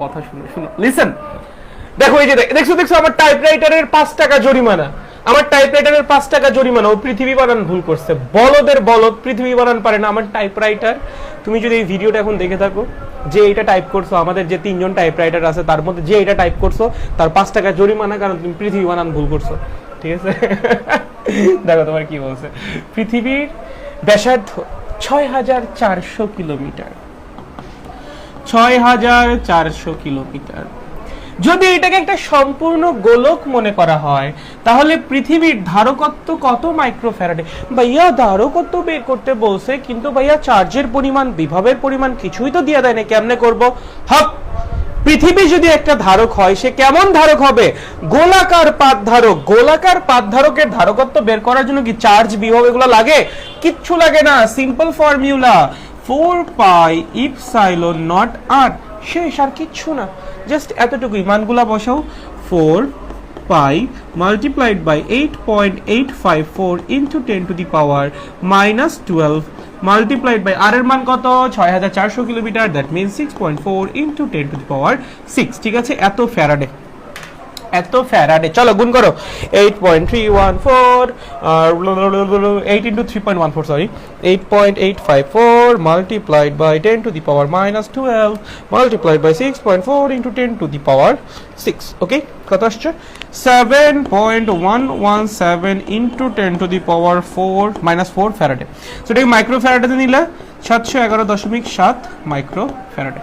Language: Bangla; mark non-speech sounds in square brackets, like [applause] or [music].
কথা শুনো শুনো। লিসেন দেখো এই যে দেখছ দেখছ, আমার টাইপরাইটারের পাঁচ টাকা জরিমানা। আমার টাইপরাইটারের পাঁচ টাকা জরিমানা। ও পৃথিবী বানান ভুল করছে। বলদের বলদ পৃথিবী বানান পারে না। আমার টাইপরাইটার তুমি যদি এই ভিডিওটা এখন দেখে থাকো, যে এটা টাইপ করছ, আমাদের যে তিনজন টাইপরাইটার আছে, তার মধ্যে যে এটা টাইপ করছ, তার পাঁচ টাকা জরিমানা কারণ তুমি পৃথিবী বানান ভুল করছ। ঠিক আছে? [laughs] দেখো তোমার কি বলছে। পৃথিবীর ব্যাসার্ধ ছয় হাজার চারশো কিলোমিটার। ছয় হাজার চারশো কিলোমিটার। যদি এটাকে একটা সম্পূর্ণ গোলক মনে করা হয়, তাহলে পৃথিবীর ধারকত্ব কত মাইক্রোফ্যারাডে ভাইয়া, ধারকত্ব বের করতে বলছে, কিন্তু ভাইয়া, চার্জের পরিমাণ, বিভবের পরিমাণ কিছুই তো দিয়ে দেয় না, কেমনে করব? হক, পৃথিবী যদি একটা ধারক হয়, সে কেমন ধারক হবে? গোলাকার পাত ধারক। গোলাকার পাত ধারকের ধারকত্ব বের করার জন্য কি চার্জ, বিভব এগুলো লাগে? কিচ্ছু লাগে না simple formula four pi epsilon not R. শেষ, আর কিচ্ছু না। জাস্ট এতটুকুই মানগুলা বসাও। Four pi multiplied by eight point eight five four into ten to the power minus twelve. Multiplied by R এর মান কত? ছয় হাজার চারশো kilometre. That mean six point four into ten to the power six. ঠিক আছে? এত ফ্যারাডে। এত ফ্যারাডে চলো, গুণ করো। Eight point three one four eight into three point one four sorry eight point eight five four multiplied by ten to the power minus twelve multiplied by six point four into ten to the power six okay কত আসছে? Seven point one one seven into ten to the power four minus four Faraday সেটাকে মাইক্রো ফ্যারাডেতে নিলে সাতশো এগারো দশমিক সাত মাইক্রো ফ্যারাডে